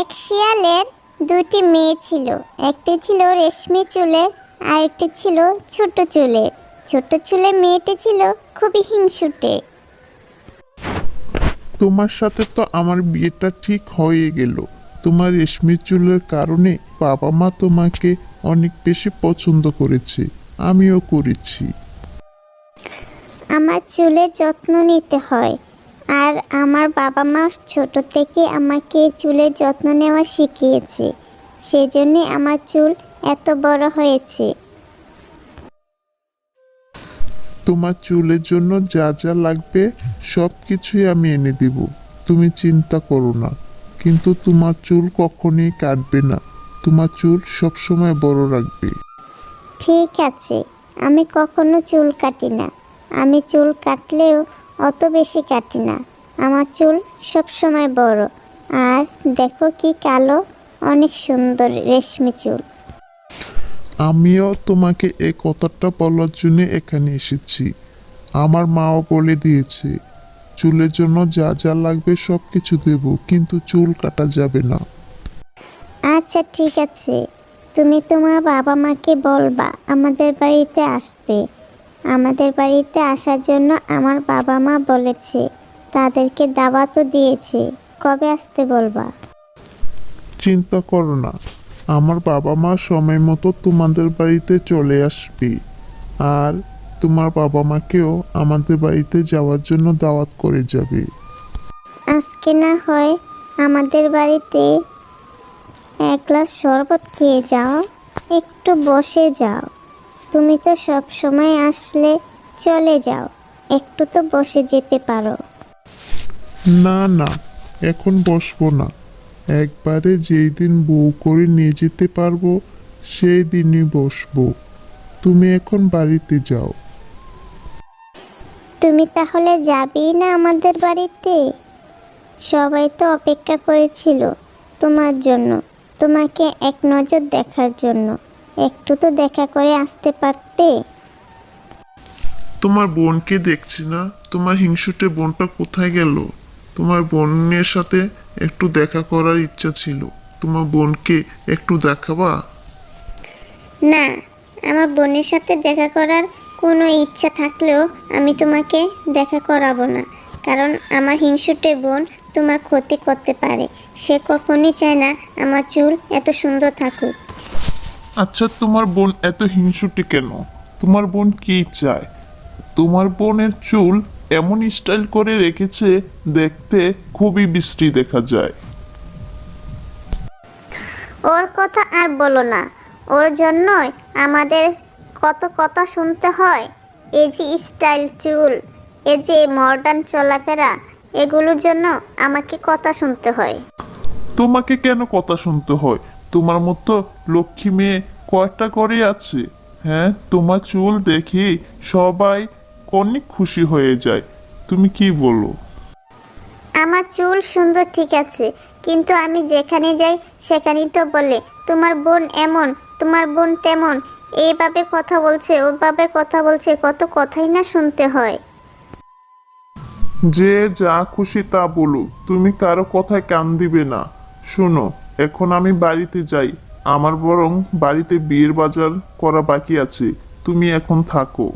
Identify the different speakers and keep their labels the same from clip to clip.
Speaker 1: এক শিয়ালের দুটি মেয়ে ছিল। একটি ছিল রেশমি চুলের আর একটি ছিল ছোট চুলের ছোট চুলের মেয়েটি ছিল খুবই হিংসুটে।
Speaker 2: তোমার সাথে তো আমার বিয়েটা ঠিক হয়ে গেল। তোমার রেশমি চুলের কারণে বাবা মা তোমাকে অনেক বেশি পছন্দ করেছে। আমিও করেছি।
Speaker 1: আমার চুলের যত্ন নিতে হয়। আর আমার বাবা মা ছোট থেকে আমাকে চুলের যত্ন নেওয়া শিখিয়েছে। সেজন্যে আমার চুল এত বড় হয়েছে।
Speaker 2: তোমার চুলের জন্য যা যা লাগবে সব কিছুই আমি এনে দেব। তুমি চিন্তা করো না। কিন্তু তোমার চুল কখনোই কাটবে না। তোমার চুল সবসময় বড় রাখবে।
Speaker 1: ঠিক আছে আমি কখনো চুল কাটি না। আমি চুল কাটলেও অত বেশি কাটি না। আমার চুল সব সময় বড়। আর দেখো কি কালো অনেক সুন্দর রেশমি চুল।
Speaker 2: আমিও তোমাকে এই কথাটা বলার জন্য এখানে এসেছি। আমার মাও বলে দিয়েছে চুলের জন্য যা যা লাগবে সব কিছু দেব কিন্তু চুল কাটা যাবে না।
Speaker 1: আচ্ছা ঠিক আছে। তুমি তোমার বাবা মাকে বলবা আমাদের বাড়িতে আসতে। আমাদের বাড়িতে আসার জন্য আমার বাবা মা বলেছে তাদেরকে দাওয়াতও দিয়েছে কবে আসতে বলবা?
Speaker 2: চিন্তা করো না আমার বাবা মা সময় মতো তোমাদের বাড়িতে চলে আসবে। আর তোমার বাবা মাকেও আমাদের বাড়িতে যাওয়ার জন্য দাওয়াত করে যাবে।
Speaker 1: আজকে না হয় আমাদের বাড়িতে এক গ্লাস শরবত খেয়ে যাও একটু বসে যাও। তুমি তো সব সময় আসলে চলে যাও। একটু তো বসে যেতে পারো।
Speaker 2: না না এখন বসবো না। একবারে যেই দিন বউ করে নিয়ে যেতে পারব সেই দিনই বসবো। তুমি এখন বাড়িতে যাও।
Speaker 1: তুমি তাহলে যাবেই না আমাদের বাড়িতে? সবাই তো অপেক্ষা করেছিল তোমার জন্য তোমাকে এক নজর দেখার জন্য। একটু তো দেখা করে আসতে পারতে।
Speaker 2: তোমার বোনকে দেখছি না? তোমার হিংসুটে বোনটা কোথায় গেল? তোমার বোনের সাথে একটু দেখা করার ইচ্ছা ছিল। তোমার বোনকে একটু দেখাবা?
Speaker 1: না আমার বোনের সাথে দেখা করার কোনো ইচ্ছা থাকলেও আমি তোমাকে দেখা করাবো না। কারণ আমার হিংসুটে বোন তোমার ক্ষতি করতে পারে। সে কখনই চায় না আমার চুল এত সুন্দর থাকুক।
Speaker 2: আচ্ছা তোমার বোন এত হিংসুটি কেন? তোমার বোন কি চায়? তোমার বোনের চুল এমন স্টাইল করে রেখেছে দেখতে খুবই বৃষ্টি দেখা যায়।
Speaker 1: ওর কথা আর বলো না। ওর জন্যই আমাদের কত কথা শুনতে হয়। এই যে স্টাইল চুল এই যে মডার্ন চলাফেরা এগুলোর জন্য আমাকে কথা শুনতে হয়।
Speaker 2: তোমাকে কেন কথা শুনতে হয়? তোমার মতো লক্ষ্মী মেয়ে কয়টা করে আছে? হ্যাঁ তোমার চুল দেখে সবাই অনেক খুশি হয়ে যায়। তুমি কি বলো?
Speaker 1: আমার চুল সুন্দর ঠিক আছে কিন্তু আমি যেখানে যাই সেখানেই তো বলে তোমার বোন এমন তোমার বোন তেমন এইভাবে কথা বলছে ওভাবে কথা বলছে কত কথাই না শুনতে হয়।
Speaker 2: যে যা খুশি তা বলো তুমি কারও কথায় কান দিবে না। শোনো এখন আমি বাড়িতে যাই আমার বরং বাড়িতে বিয়ের বাজার করা বাকি আছে তুমি এখন থাকো।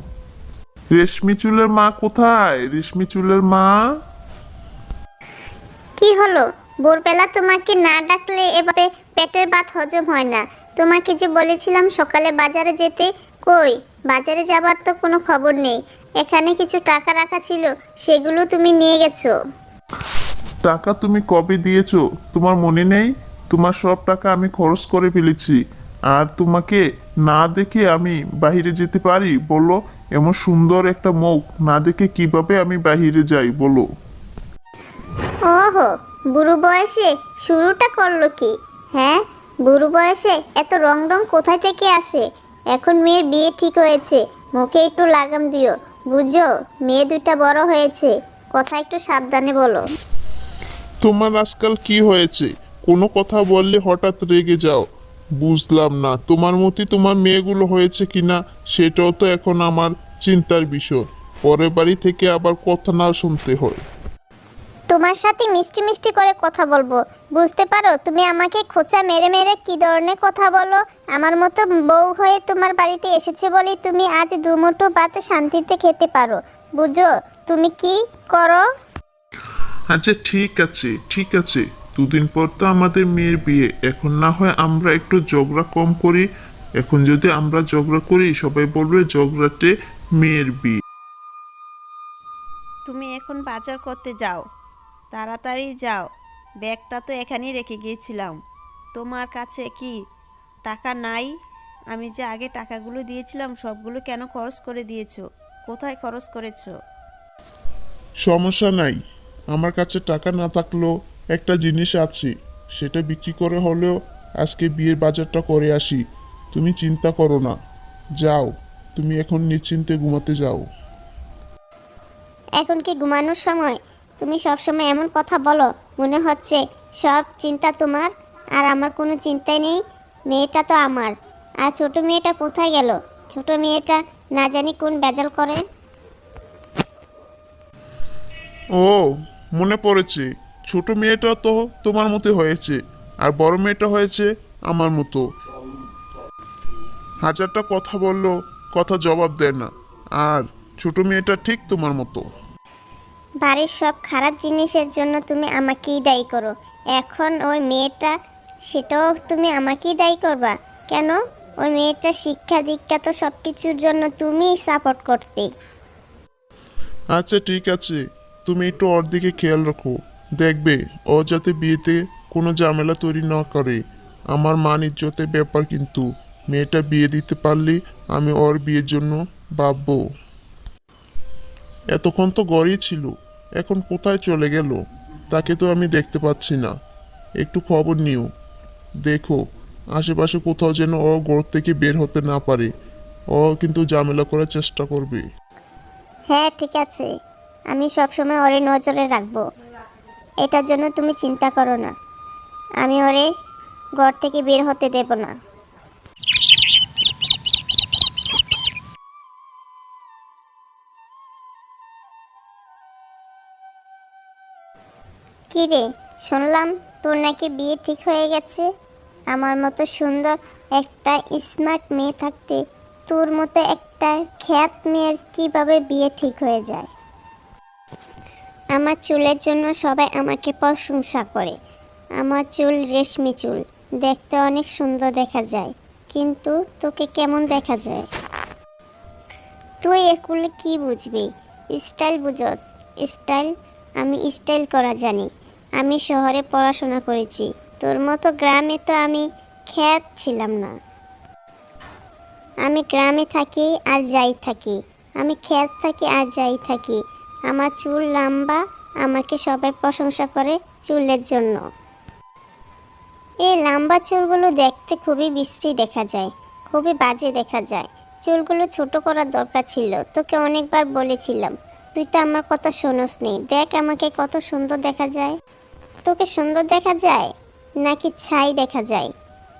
Speaker 2: রেশমি চুলের মা কোথায়? রেশমি চুলের মা?
Speaker 1: কি হলো? ভোরবেলা তোমাকে না ডাকলে এভাবে পেটের ভাত হজম হয় না। তোমাকে যে বলেছিলাম সকালে বাজারে যেতে কই? বাজারে যাবার তো কোনো খবর নেই। এখানে কিছু টাকা রাখা ছিল সেগুলো তুমি নিয়ে গেছো।
Speaker 2: টাকা তুমি কবে দিয়েছ? তোমার মনে নেই? তোমার সব টাকা আমি খরচ করে ফেলেছি। আর তোমাকে না দেখে আমি বাইরে যেতে পারি বলো। এমন সুন্দর একটা মুখ না দেখে কীভাবে আমি বাইরে যাই বলো।
Speaker 1: ওহো বুড়ো বয়সে শুরুটা করল কি? হ্যাঁ বুড়ো বয়সে এত রং রং কোথায় থেকে আসে? এখন মেয়ের বিয়ে ঠিক হয়েছে মুখে একটু লাগাম দিও। বুঝো মেয়ে দুইটা বড় হয়েছে। কথা একটু সাবধানে বলো।
Speaker 2: তোমার আজকাল কি হয়েছে? কোনো কথা বললে হঠাৎ রেগে যাও। বুঝলাম না তোমার মতই তোমার মেয়েগুলো হয়েছে কিনা সেটাও তো এখন আমার চিন্তার বিষয়। পরের বাড়ি থেকে আবার কথা না শুনতে হয়।
Speaker 1: তোমার সাথে মিষ্টি মিষ্টি করে কথা বলব। বুঝতে পারো তুমি আমাকে খোঁচা মেরে মেরে কি ধরনের কথা বলো? আমার মতো বউ হয়ে তোমার বাড়িতে এসেছে বলেই তুমি আজ দুমুঠো ভাত শান্তিতে খেতে পারো। বুঝো তুমি কি করো?
Speaker 2: আচ্ছা ঠিক আছে ঠিক আছে। দুদিন পর তো আমাদের মেয়ের বিয়ে। এখন না হয় আমরা একটু ঝগড়া কম করি। এখন যদি আমরা ঝগড়া করি সবাই বলবে ঝগড়াতে মেয়ের বিয়ে।
Speaker 3: তুমি এখন বাজার করতে যাও। তাড়াতাড়ি যাও। ব্যাগটা তো এখানেই রেখে গিয়েছিলাম। তোমার কাছে কি টাকা নাই? আমি যে আগে টাকাগুলো দিয়েছিলাম সবগুলো কেন খরচ করে দিয়েছ? কোথায় খরচ করেছ?
Speaker 2: সমস্যা নাই। আমার কাছে টাকা না থাকলেও একটা জিনিস আছে সেটা বিক্রি করে হলেও আজকে বিয়ের বাজারটা করে আসি। তুমি চিন্তা করো না। যাও তুমি এখন নিশ্চিন্তে ঘুমাতে যাও।
Speaker 1: এখন কি ঘুমানোর সময়? তুমি সবসময় এমন কথা বলো মনে হচ্ছে সব চিন্তা তোমার আর আমার কোনো চিন্তাই নেই। মেয়েটা তো আমার। আর ছোট মেয়েটা কোথায় গেল? ছোট মেয়েটা না জানি কোন বেজাল করে।
Speaker 2: ও মনে পড়েছে। ছোট মেয়েটা তো তোমার মতো হয়েছে আর বড় মেয়েটা হয়েছে আমার মতো। হাজারটা কথা বলল কথা জবাব দেয় না আর ছোট মেয়েটা ঠিক তোমার মতো।
Speaker 1: বাড়ির সব খারাপ জিনিসের জন্য তুমি আমাকেই দায়ী করো। এখন ওই মেয়েটা সেটাও তুমি আমাকেই দায়ী করবা। কেন? ওই মেয়েটা শিক্ষা দীক্ষা তো সব কিছুর জন্য তুমিই সাপোর্ট করতে।
Speaker 2: আচ্ছা ঠিক আছে। তুমি একটু ওর দিকে খেয়াল রাখো। দেখবে, ও যাতে বিয়েতে কোনো ঝামেলা তৈরি না করে। আমার মান ইজ্জতের ব্যাপার কিন্তু। মেয়েটা বিয়ে দিতে পারলে আমি ওর বিয়ের জন্য ভাববো। এতক্ষণ তো গড়ই ছিল, এখন কোথায় চলে গেল? তাকে তো আমি দেখতে পাচ্ছি না। একটু খবর নিও। দেখো, আশেপাশে কোথাও যেন ও ঘর থেকে বের হতে না পারে। ও কিন্তু ঝামেলা করার চেষ্টা করবে।
Speaker 1: হ্যাঁ ঠিক আছে। আমি সবসময় ওরে নজরে রাখব। এটার জন্য তুমি চিন্তা করো না। আমি ওরে ঘর থেকে বের হতে দেব না। কি রে, শুনলাম তোর নাকি বিয়ে ঠিক হয়ে গেছে। আমার মতো সুন্দর একটা স্মার্ট মেয়ে থাকতে তোর মতো একটা খ্যাত মেয়ের কীভাবে বিয়ে ঠিক হয়ে যায়? আমার চুলের জন্য সবাই আমাকে প্রশংসা করে। আমার চুল রেশমি চুল। দেখতে অনেক সুন্দর দেখা যায়, কিন্তু তোকে কেমন দেখা যায়? তুই এগুলো কি বুঝবি? স্টাইল বুঝস। স্টাইল? আমি স্টাইল করা জানি। আমি শহরে পড়াশোনা করেছি। তোর মতো গ্রামে তো আমি খ্যাত ছিলাম না। আমি গ্রামে থাকি আর যাই থাকি। আমি খ্যাত থাকি আর যাই থাকি। আমার চুল লম্বা, আমাকে সবাই প্রশংসা করে চুলের জন্য। এই লম্বা চুলগুলো দেখতে খুবই বিশ্রী দেখা যায়, খুবই বাজে দেখা যায়। চুলগুলো ছোট করার দরকার ছিল, তোকে অনেকবার বলেছিলাম। তুই তো আমার কথা শোনস নি, দেখ আমাকে কত সুন্দর দেখা যায়। তোকে সুন্দর দেখা যায়, নাকি ছাই দেখা যায়?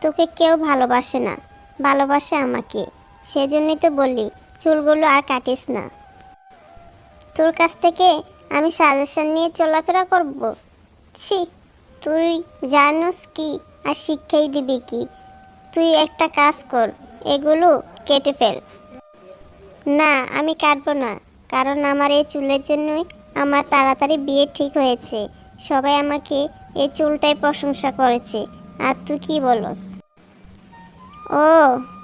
Speaker 1: তোকে কেউ ভালোবাসে না, ভালোবাসে আমাকে। সেজন্যই তো বলি, চুলগুলো আর কাটিস না। তোর কাছ থেকে আমি সাজেশন নিয়ে চলাফেরা করব। ছি, তুই জানোস কি আর শিক্ষাই দিবি কি? তুই একটা কাজ কর, এগুলো কেটে ফেল। না, আমি কাটবো না, কারণ আমার এই চুলের জন্যই আমার তাড়াতাড়ি বিয়ে ঠিক হয়েছে। সবাই আমাকে এই চুলটাই প্রশংসা করেছে, আর তুই কি বলস? ও,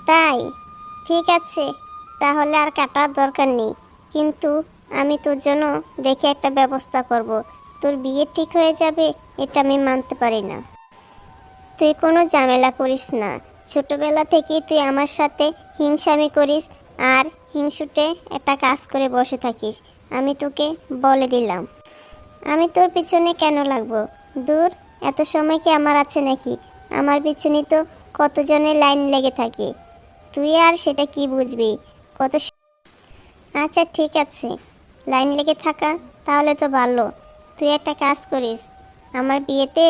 Speaker 1: তাই? ঠিক আছে, তাহলে আর কাটার দরকার নেই। কিন্তু আমি তোর জন্য দেখে একটা ব্যবস্থা করব। তোর বিয়ে ঠিক হয়ে যাবে, এটা আমি মানতে পারি না। তুই কোনো ঝামেলা করিস না। ছোটবেলা থেকেই তুই আমার সাথে হিংসামি করিস আর হিংসুটে একটা কাজ করে বসে থাকিস। আমি তোকে বলে দিলাম। আমি তোর পিছনে কেন লাগবো? দূর, এত সময় কি আমার আছে নাকি? আমার পিছনে তো কতজনের লাইন লেগে থাকে। তুই আর সেটা কি বুঝবি? কত আচ্ছা ঠিক আছে। লাইন লেগে থাকা, তাহলে তো ভালো। তুই একটা কাজ করিস, আমার বিয়েতে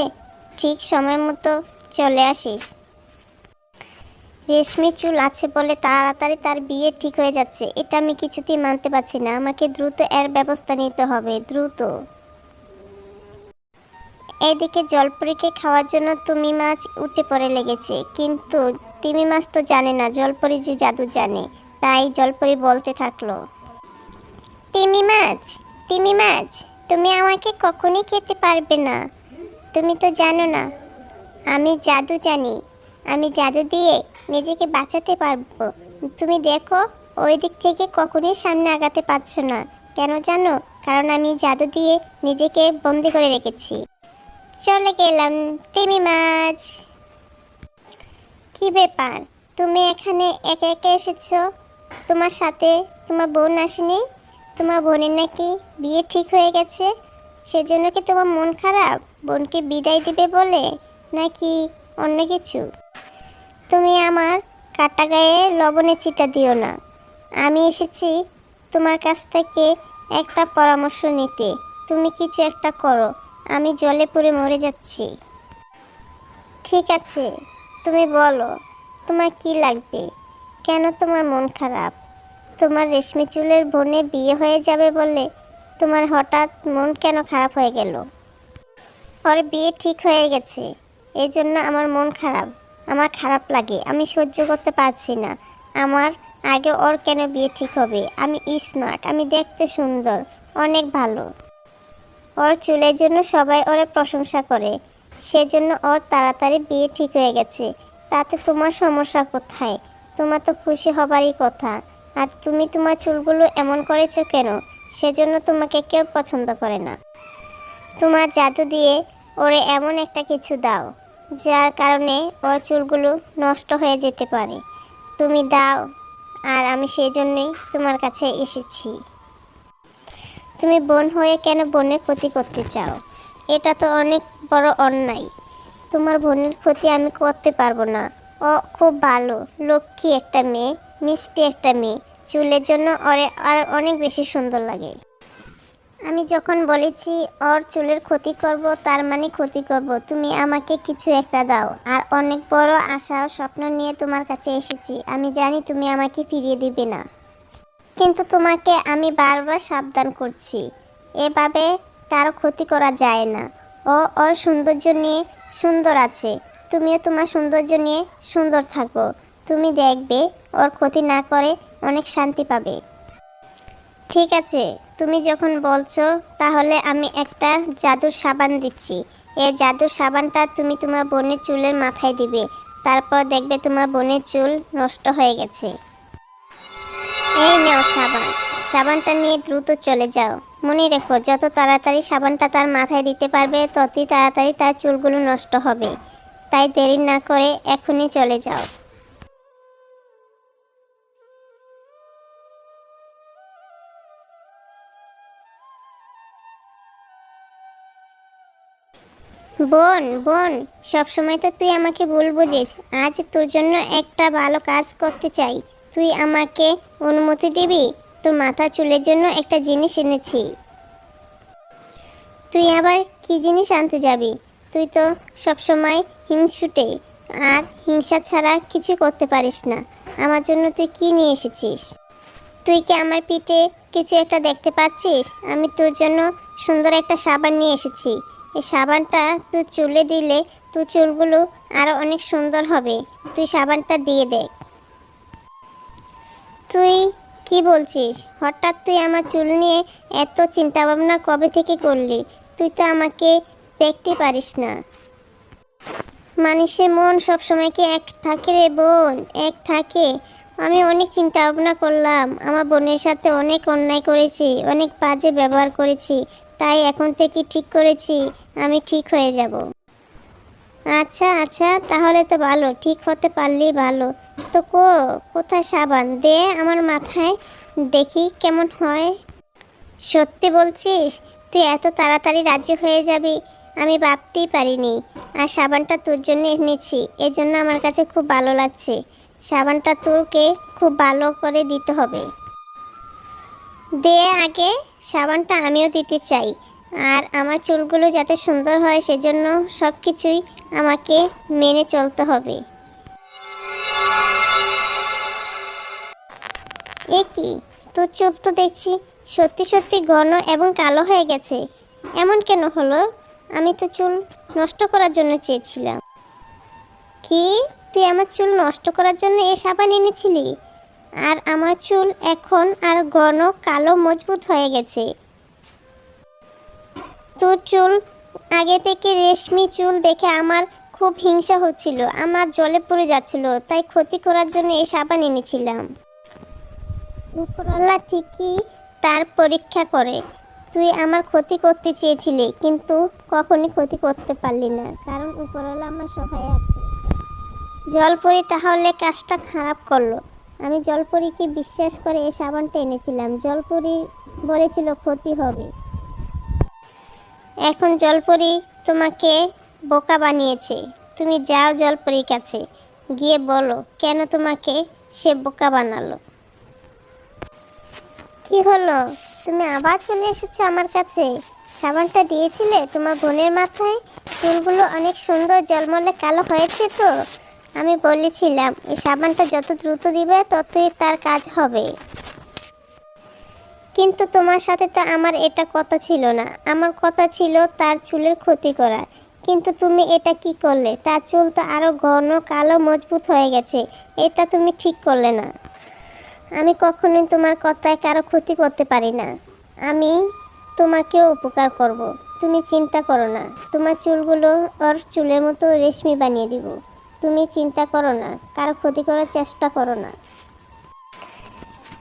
Speaker 1: ঠিক সময় মতো চলে আসিস। রেশমি চুল আছে বলে তাড়াতাড়ি তার বিয়ে ঠিক হয়ে যাচ্ছে। এটা আমি কিছুতেই মানতে পারছি না। আমাকে দ্রুত এর ব্যবস্থা নিতে হবে, দ্রুত। এদিকে জলপরীকে খাওয়ার জন্য তুমি মাছ উঠে পড়ে লেগেছে। কিন্তু তিমি মাছ তো জানে না, জলপরি যে জাদু জানে। তাই জলপরি বলতে থাকল তিমি মাছ তিমি মাছ, তুমি আমাকে কখনই খেতে পারবে না। তুমি তো জানো না, আমি জাদু জানি, আমি জাদু দিয়ে নিজেকে বাঁচাতে পারব। তুমি দেখো, ওই দিক থেকে কখনোই সামনে আগাতে পারছ না। কেন জানো? কারণ আমি জাদু দিয়ে নিজেকে বন্দি করে রেখেছি। চলে গেলাম, তিমি মাছ। কি ব্যাপার? তুমি এখানে একে একে এসেছ? তোমার সাথে তোমার বোন আসেনি? তোমার বোনের নাকি বিয়ে ঠিক হয়ে গেছে? সেজন্য কি তোমার মন খারাপ? বোনকে বিদায় দিবে বলে? নাকি অন্য কিছু? তুমি আমার কাটা গায়ে লবণে চিটা দিও না। আমি এসেছি তোমার কাছ থেকে একটা পরামর্শ নিতে। তুমি কিছু একটা করো। আমি জলে পড়ে মরে যাচ্ছি। ঠিক আছে, তুমি বলো, তোমার কি লাগবে? কেন তোমার মন খারাপ? তোমার রেশমি চুলের বোনে বিয়ে হয়ে যাবে বলে তোমার হঠাৎ মন কেন খারাপ হয়ে গেল? ওর বিয়ে ঠিক হয়ে গেছে। এই জন্য আমার মন খারাপ। আমার খারাপ লাগে। আমি সহ্য করতে পারছি না। আমার আগে ওর কেন বিয়ে ঠিক হবে? আমি স্মার্ট আমি দেখতে সুন্দর, অনেক ভালো। ওর চুলের জন্য সবাই ওরে প্রশংসা করে। সেজন্য ওর তাড়াতাড়ি বিয়ে ঠিক হয়ে গেছে। তাতে তোমার সমস্যা কোথায়? তোমার তো খুশি হবারই কথা। আর তুমি তোমার চুলগুলো এমন করেছ কেন? সেজন্য তোমাকে কেউ পছন্দ করে না। তোমার জাদু দিয়ে ওরে এমন একটা কিছু দাও, যার কারণে ওর চুলগুলো নষ্ট হয়ে যেতে পারে। তুমি দাও, আর আমি সেই জন্যই তোমার কাছে এসেছি। তুমি বোন হয়ে কেন বোনের ক্ষতি করতে চাও? এটা তো অনেক বড় অন্যায়। তোমার বোনের ক্ষতি আমি করতে পারব না। ও খুব ভালো, লক্ষ্মী একটা মেয়ে। মিষ্টি একটা মেয়ে। চুলের জন্য ওরে আর অনেক বেশি সুন্দর লাগে। আমি যখন বলেছি, ওর চুলের ক্ষতি করব, তার মানে ক্ষতি করব, তুমি আমাকে কিছু একটা দাও। আর অনেক বড় আশা ও স্বপ্ন নিয়ে তোমার কাছে এসেছি। আমি জানি তুমি আমাকে ফিরিয়ে দিবে না। কিন্তু তোমাকে আমি বারবার সাবধান করছি। এভাবে কারও ক্ষতি করা যায় না। ও ওর সৌন্দর্য নিয়ে সুন্দর আছে। তুমিও তোমার সৌন্দর্য নিয়ে সুন্দর থাকো। তুমি দেখবে ওর ক্ষতি না করে অনেক শান্তি পাবে। ঠিক আছে, তুমি যখন বলছো, তাহলে আমি একটা জাদুর সাবান দিচ্ছি। এই জাদুর সাবানটা তুমি তোমার বোনের চুলের মাথায় দিবে। তারপর দেখবে তোমার বোনের চুল নষ্ট হয়ে গেছে। এই নাও সাবান। সাবানটা নিয়ে দ্রুত চলে যাও। মনে রেখো, যত তাড়াতাড়ি সাবানটা তার মাথায় দিতে পারবে, ততই তাড়াতাড়ি তার চুলগুলো নষ্ট হবে। তাই দেরি না করে এখনই চলে যাও। বোন বোন, সবসময় তো তুই আমাকে ভুল বুঝিস। আজ তোর জন্য একটা ভালো কাজ করতে চাই। তুই আমাকে অনুমতি দিবি? তোর মাথা চুলের জন্য একটা জিনিস এনেছি। তুই আবার কি জিনিস আনতে যাবি? তুই তো সবসময় হিংসুটে, আর হিংসা ছাড়া কিছু করতে পারিস না। আমার জন্য তুই কি নিয়ে এসেছিস? তুই কি আমার পিঠে কিছু একটা দেখতে পাচ্ছিস? আমি তোর জন্য সুন্দর একটা সাবান নিয়ে এসেছি। এই সাবানটা তুই চুলে দিলে তোর চুলগুলো আরও অনেক সুন্দর হবে। তুই সাবানটা দিয়ে দে। তুই কি বলছিস? হঠাৎ তুই আমার চুল নিয়ে এত চিন্তা ভাবনা কবে থেকে করলি? তুই তো আমাকে দেখতে পারিস না। মানুষের মন সবসময় কি এক থাকে রে বোন? এক থাকে। আমি অনেক চিন্তা ভাবনা করলাম। আমার বোনের সাথে অনেক অন্যায় করেছি, অনেক বাজে ব্যবহার করেছি। তাই এখন থেকে ঠিক করেছি, আমি ঠিক হয়ে যাব। আচ্ছা আচ্ছা তাহলে তো ভালো, ঠিক হতে পারলেই ভালো। তো কো, কোথায় সাবান? দে আমার মাথায়, দেখি কেমন হয়। সত্যি বলছিস? তুই এত তাড়াতাড়ি রাজি হয়ে যাবি? আমি ভাবতেই পারিনি। আর সাবানটা তোর জন্য এনেছি, এজন্য আমার কাছে খুব ভালো লাগছে। সাবানটা তোরকে খুব ভালো করে দিতে হবে। দে আগে। সাবানটা আমিও দিতে চাই। আর আমার চুলগুলো যাতে সুন্দর হয় সেজন্য সব কিছুই আমাকে মেনে চলতে হবে। এ কি? তোর চুল তো দেখছি সত্যি সত্যি ঘন এবং কালো হয়ে গেছে। এমন কেন হলো? আমি তো চুল নষ্ট করার জন্য চেয়েছিলাম। কি? তুই আমার চুল নষ্ট করার জন্য এই সাবান এনেছিলি? আর আমার চুল এখন আর ঘন কালো মজবুত হয়ে গেছে। তোর চুল, আগে থেকে রেশমি চুল দেখে আমার খুব হিংসা হচ্ছিল। আমার জলে পড়ে যাচ্ছিল, তাই ক্ষতি করার জন্য এই সাবান এনেছিলাম। উপরওয়ালা ঠিকই তার পরীক্ষা করে। তুই আমার ক্ষতি করতে চেয়েছিলি, কিন্তু কখনই ক্ষতি করতে পারলি না, কারণ উপরওয়ালা আমার সহায় আছে। জল জলপরি তাহলে কাজটা খারাপ করল। আমি জলপরিকে বিশ্বাস করে এই সাবানটা এনেছিলাম। জলপরি বলেছিল ক্ষতি হবে। এখন জলপরি তোমাকে বোকা বানিয়েছে। তুমি যাও জলপরির কাছে। গিয়ে বলো, কেন তোমাকে সে বোকা বানালো? কি হলো? তুমি আবার চলে এসেছ আমার কাছে? সাবানটা দিয়েছিলে তোমার বোনের মাথায়? চুলগুলো অনেক সুন্দর জলমলে কালো হয়েছে তো? আমি বলেছিলাম, এই সাবানটা যত দ্রুত দিবে ততই তার কাজ হবে। কিন্তু তোমার সাথে তো আমার এটা কথা ছিল না। আমার কথা ছিল তার চুলের ক্ষতি করা। কিন্তু তুমি এটা কি করলে? তার চুল তো আরও ঘন, কালো, মজবুত হয়ে গেছে। এটা তুমি ঠিক করলে না। আমি কখনোই তোমার কথায় কারও ক্ষতি করতে পারি না। আমি তোমাকেও উপকার করব। তুমি চিন্তা করো না। তোমার চুলগুলো ওর চুলের মতো রেশমি বানিয়ে দিব। তুমি চিন্তা করো না, কারও ক্ষতি করার চেষ্টা করো না।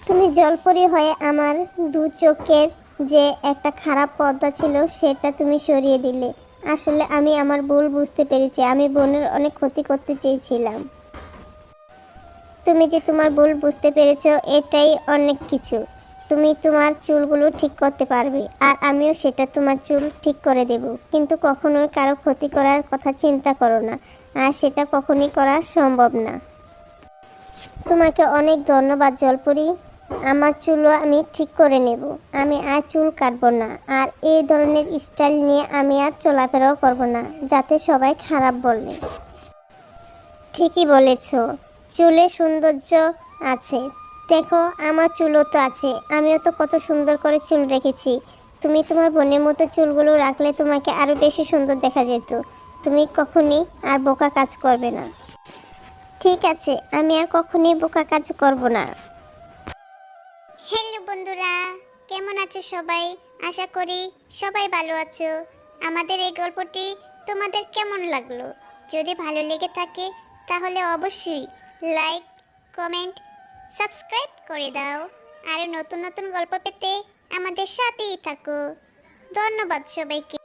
Speaker 1: তুমি জলপরি হয়ে আমার দু চোখের যে একটা খারাপ পর্দা ছিল, সেটা তুমি সরিয়ে দিলে। আসলে আমি আমার ভুল বুঝতে পেরেছি, আমি বোনের অনেক ক্ষতি করতে চেয়েছিলাম। তুমি যে তোমার ভুল বুঝতে পেরেছ, এটাই অনেক কিছু। তুমি তোমার চুলগুলো ঠিক করতে পারবে, আর আমিও সেটা তোমার চুল ঠিক করে দেব। কিন্তু কখনোই কারও ক্ষতি করার কথা চিন্তা করো না, আর সেটা কখনোই করা সম্ভব না। তোমাকে অনেক ধন্যবাদ, জলপুরি। আমার চুলও আমি ঠিক করে নেব। আমি আর চুল কাটবো না, আর এই ধরনের স্টাইল নিয়ে আমি আর চলাফেরাও করব না, যাতে সবাই খারাপ বললে ঠিকই বলেছ, চুলে সৌন্দর্য আছে দেখো, আমার চুলও তো আছে। আমিও তো কত সুন্দর করে চুল রেখেছি। তুমি তোমার বোনের মতো চুলগুলো রাখলে তোমাকে আরও বেশি সুন্দর দেখা যেত। তুমি কখনই আর বোকা কাজ করবে না। ঠিক আছে, আমি আর কখনই বোকা কাজ করব না। হ্যালো বন্ধুরা, কেমন আছো সবাই? আশা করি সবাই ভালো আছো। আমাদের এই গল্পটি তোমাদের কেমন লাগল? যদি ভালো লেগে থাকে, তাহলে অবশ্যই লাইক কমেন্ট সাবস্ক্রাইব করে দাও। আর নতুন নতুন গল্প পেতে আমাদের সাথেই থাকো। ধন্যবাদ সবাইকে।